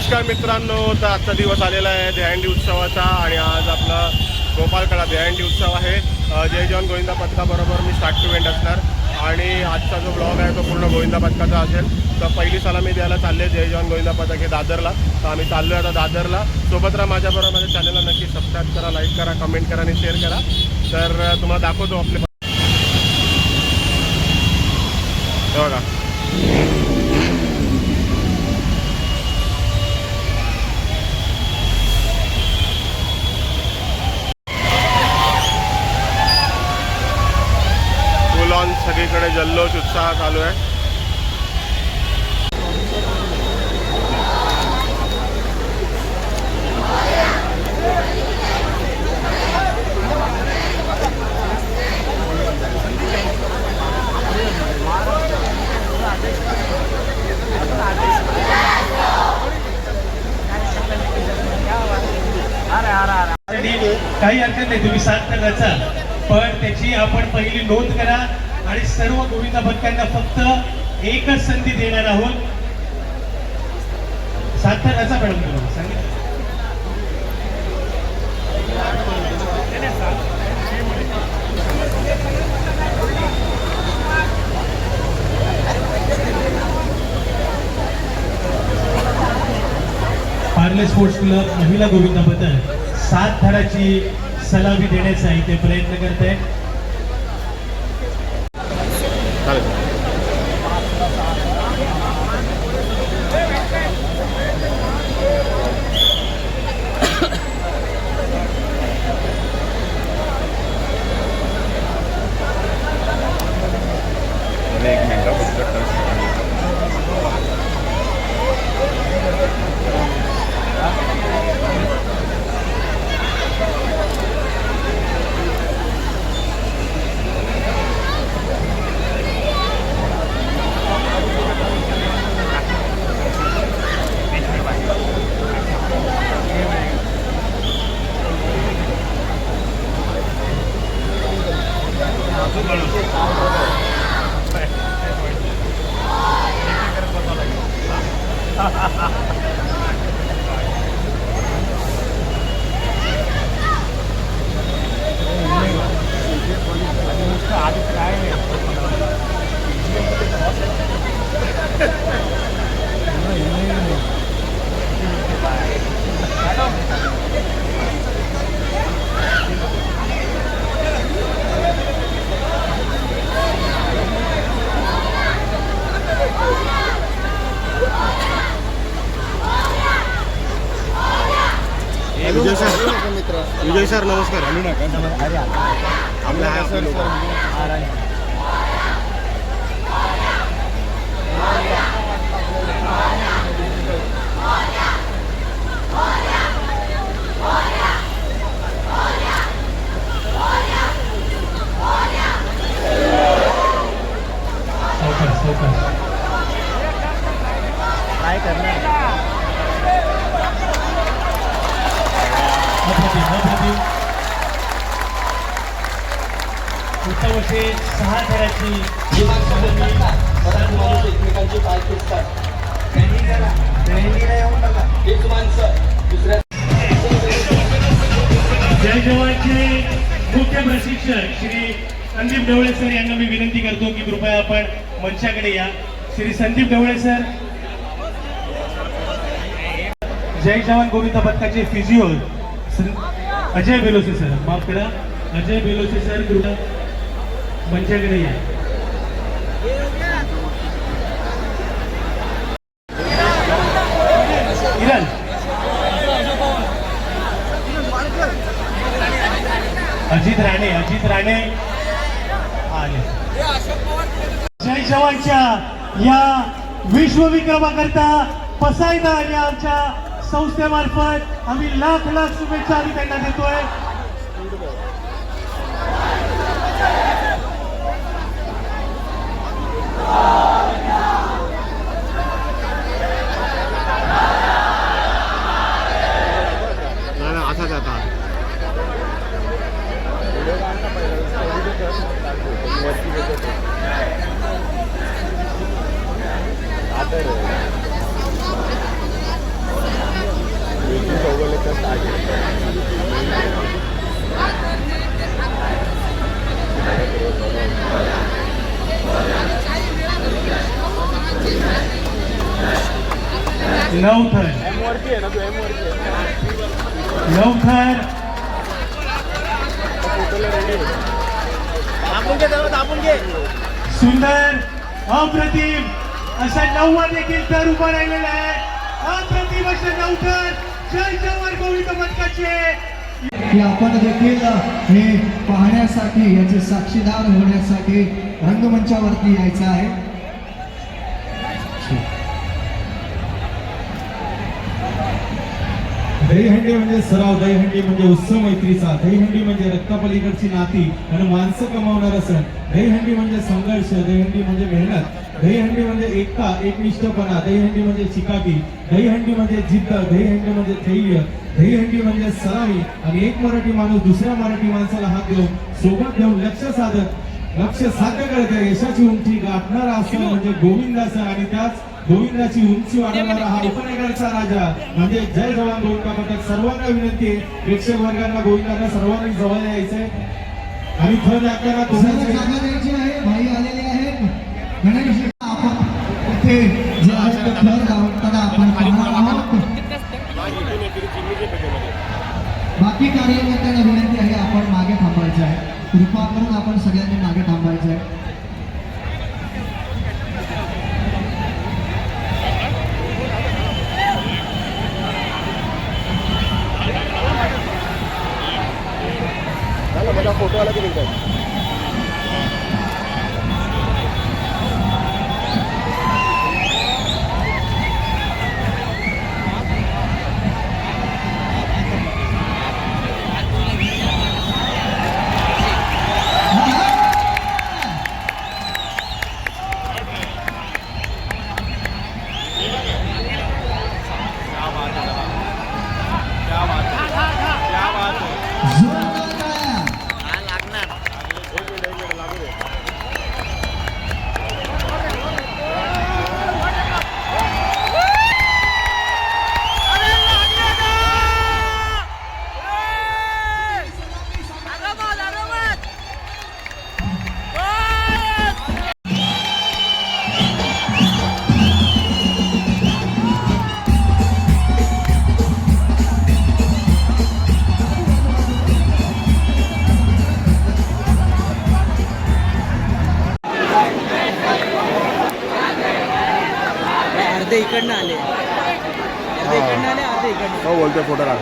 नमस्कार मित्रांनो तर आजचा दिवस आलेला आहे दहंडी उत्सवाचा आणि आज आपला गोपालकडा दहंडी उत्सव आहे. जय जवान गोविंदा पथकाबरोबर मी स्टार्ट टू एंड असणार. आणि आजचा जो ब्लॉग आहे तो पूर्ण गोविंदा पथकाचा असेल. तर पहिली सलामी द्यायला चालले जय जवान गोविंदा पथक हे दादरला. तर आम्ही चाललो आता दादरला. सोबत राहा माझ्याबरोबर माझ्या चॅनलला नक्की सबस्क्राईब करा लाईक करा कमेंट करा आणि शेअर करा. तर तुम्हाला दाखवतो आपले बघा. जल्लोष चालू आहे. काही हरकत नाही तुम्ही सात तर रचा पण त्याची आपण पहिली नोंद करा. आणि सर्व गोविंदा भक्तांना फक्त एकच संधी देणार आहोत. सात तर रचा मॅडम सांगितलं. पार्ले स्पोर्ट्स क्लब महिला गोविंदाबद्दल सात थराची सलामी देण्याचा इथे प्रयत्न करत आहे चालेल विजय सर विजय सर नमस्कार आपला हा आपला संदीप ढवळे सर यांना मी विनंती करतो की कृपया आपण मंचाकडे या. श्री संदीप ढवळे सर. जय जवान गोविंदा पथकाचे फिजिओ अजय बेलोसे सर माफ करा. अजय बेलोसे सर कृपया मंचाकडे या. अजित राणे अजित राणे. आले. जय जवानच्या या विश्वविक्रमाकरता पसायदा या आमच्या संस्थेमार्फत आम्ही लाख लाख शुभेच्छा आम्ही त्यांना देतोय. Oh, नाही, असाच आहे आता नवथर नवथर सुंदर. अप्रतिम. अशा नववा देखील तर उभा राहिलेला आहे. अप्रतिम अशा नवकर जय जवान गोविंद पथकाचे की आपण देखील हे पाहण्यासाठी याचे साक्षीदार होण्यासाठी रंगमंचावरती यायचं आहे. दहीहंडी म्हणजे सराव दहीहंडी म्हणजे उत्सव मैत्रीचा दहीहंडी म्हणजे रक्तापलीकडची नाती आणि माणसं कमावणारा सण दहीहंडी म्हणजे संघर्ष दहीहंडी म्हणजे मेहनत दहीहंडी म्हणजे एकता एकनिष्ठपणा दहीहंडी म्हणजे चिकाटी दहीहंडी म्हणजे जिद्द दहीहंडी म्हणजे धैर्य दहीहंडी म्हणजे सलामी आणि एक मराठी माणूस दुसऱ्या मराठी माणसाला हात देऊन सोबत घेऊन लक्ष साधत लक्ष साध्य करते यशाची उंची गाठणारा असं म्हणजे गोविंदाचा आणि त्याच गोविंदाची उंची वाढवणारा हा उपनगरचा राजा. म्हणजे जय जवान गोविंदा पथक सर्वांना विनंती आहे. प्रेक्षक वर्गांना गोविंदांना सर्वांनी जवळ यायचंय. आणि थर दाखवताना सर्व तुम्हाला जागा द्यायची आहे. भाई आलेले आहेत. गणेश आपण इथे जे आहे ते थर लावताना आपण पाहणार आहोत. बाकी कार्यकर्त्यांना विनंती आहे आपण मागे थांबायचं आहे. कृपा करून आपण सगळ्यांनी मागे थांबायचं फोटोवाला की मिळतात इकडनं आले. इकडनं आले अर्धे इकडनं. हो बोलतोय फोटो काढ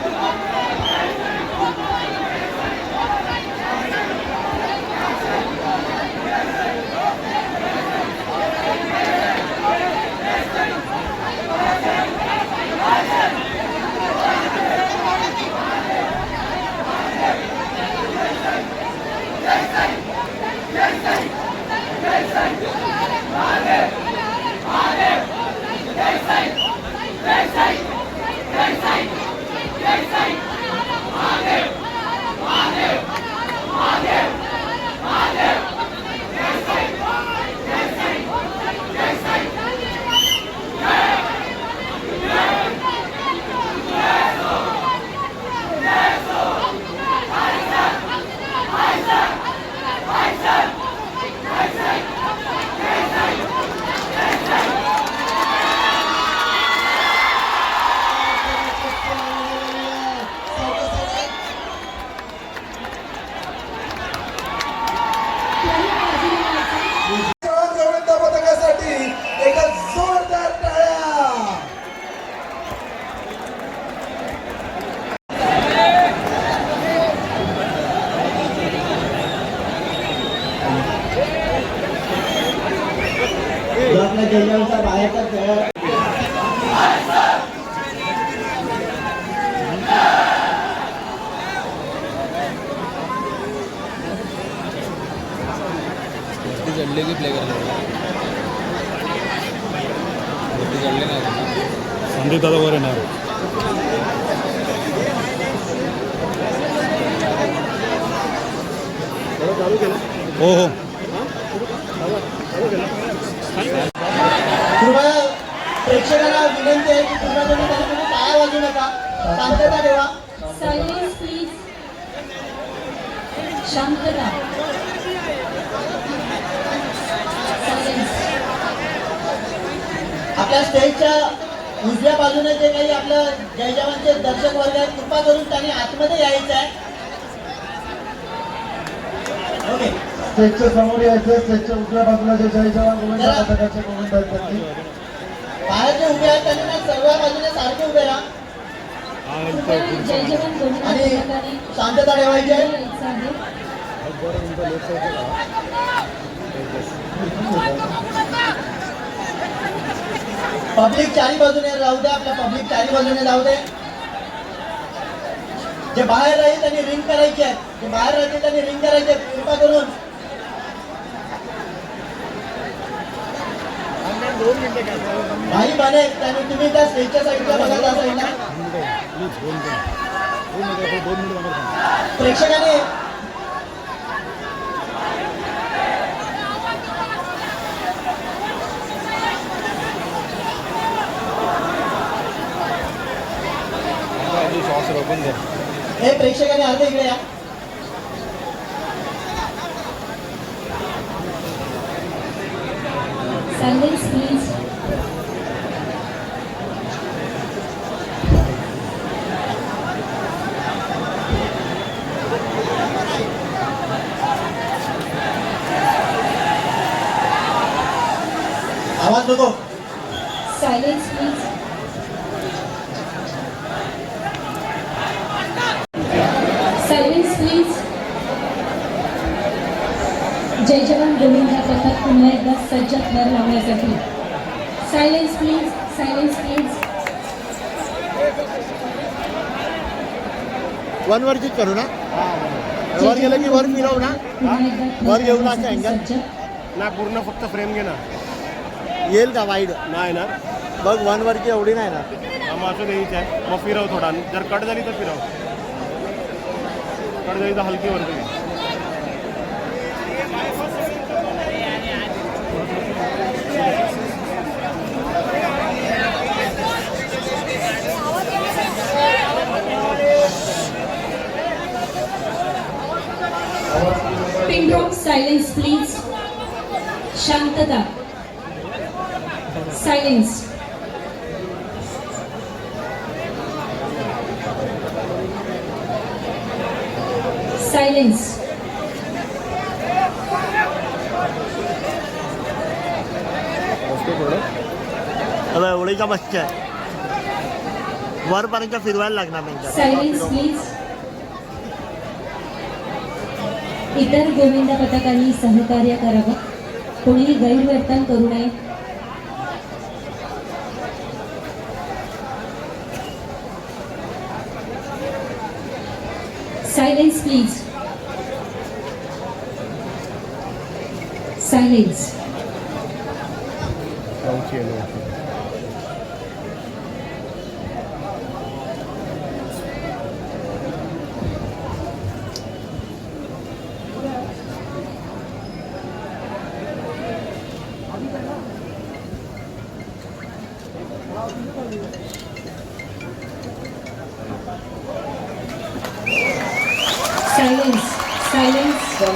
जवान गोविंदा पथकासाठी एका जोरदार टाळ्या आपल्या जिल्ह्याचा बाहेरचा खेळ चढले की प्ले करायला चढले नाही संदीप दादा वर येणार. हो हो. कृपया प्रेक्षकांना विनंती आहे की कृपया तुम्ही टाळ्या वाजू नका. शांतता ठेवा. सायलेन्स प्लीज शांतता. आपल्या स्टेजच्या उजव्या बाजूने जे काही आपलं जय जवानचे दर्शक वर्ग आहेत कृपा करून त्यांनी आतमध्ये यायचं आहे. ओके स्टेजच्या समोर यायचं स्टेजच्या उजव्या बाजूला जे जय जवान गोविंदा पथकाचे गोविंद आहेत त्यांनी बाहेर जे उभे आहेत त्यांनी ना सर्व बाजूने सारखे उभे राहा. आणि शांतता ठेवायची आहे. पब्लिक चारी बाजूने राहू दे आपल्या पब्लिक चारी बाजूने राहू दे. जे बाहेर राहील त्यांनी रिंग करायची आहे. जे बाहेर राहतील त्यांनी रिंग करायची आहे. कृपा करून. भाई बने त्यांनी तुम्ही त्या स्टेजच्या साईडला बघा त्या साईडला. प्रेक्षकाने हे प्रेक्षकाने अर्ध इकडे या. सायलेन्स प्लीज आवाज नको. Silence please silence please Jai Jawan Govinda पथक पुन्हा एकदा सज्ज थर लावण्यासाठी. Silence please silence please one वरतीच करू ना. वर गेलं की वर फिरव ना. वर असं लावण्यासाठी अँगल? सज्ज ना पूर्ण फक्त फ्रेम घे ना. येईल का वाईड नाही ना. बघ वन वरची एवढी नाही ना. मग असं द्यायचं आहे. मग फिरव थोडा. जर कट झाली तर फिरव. कट झाली तर हलकी वरती घे. पिंड्रॉप सायलेन्स प्लीज शांतता सायलेन्स सायलेन्स आता एवढीच्या बसच्या वरपर्यंत फिरवायला लागणार नाही. सायलेन्स प्लीज इतर गोविंदा पथकांनी सहकार्य करावं. कोणीही गैरवर्तन करू नये. सायलेन्स प्लीज सायलेन्स सायलेन्स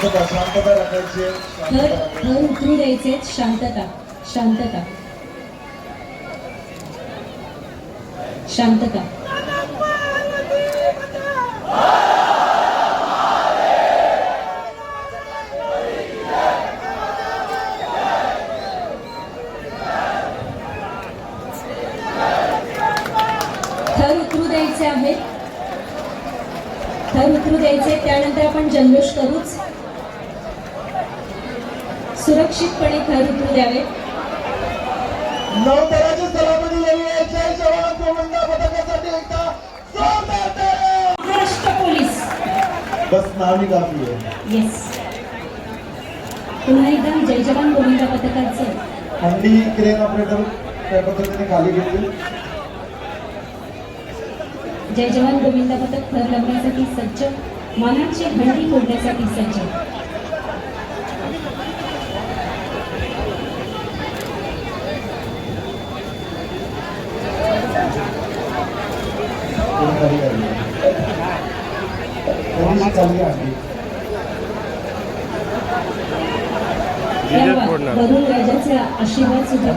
शांतता शांतता राखायची. आहे. थर थर उतरू द्यायचे शांतता शांतता. शांतता. थर उतरू द्यायचे आहे थर उतरू द्यायचे त्यानंतर आपण जल्लोष करूच. सुरक्षितपणे थर उतरू द्यावे. नौदलाची सलामी दिलेली आहे जय जवान गोविंदा पथकासाठी एकदा जोरदार टाळ्या! महाराष्ट्र पोलीस. बस नावी काफी आहे. येस पुन्हा एकदा जय जवान गोविंदा पथकाचं. हंडी क्रेन ऑपरेटर त्या पद्धतीने खाली घेतली. जय जवान गोविंदा पथक थर लावण्यासाठी सज्ज. मानाची हंडी फोडण्यासाठी सज्ज. तयारी चालू आहे. वरून आशीर्वाद सुद्धा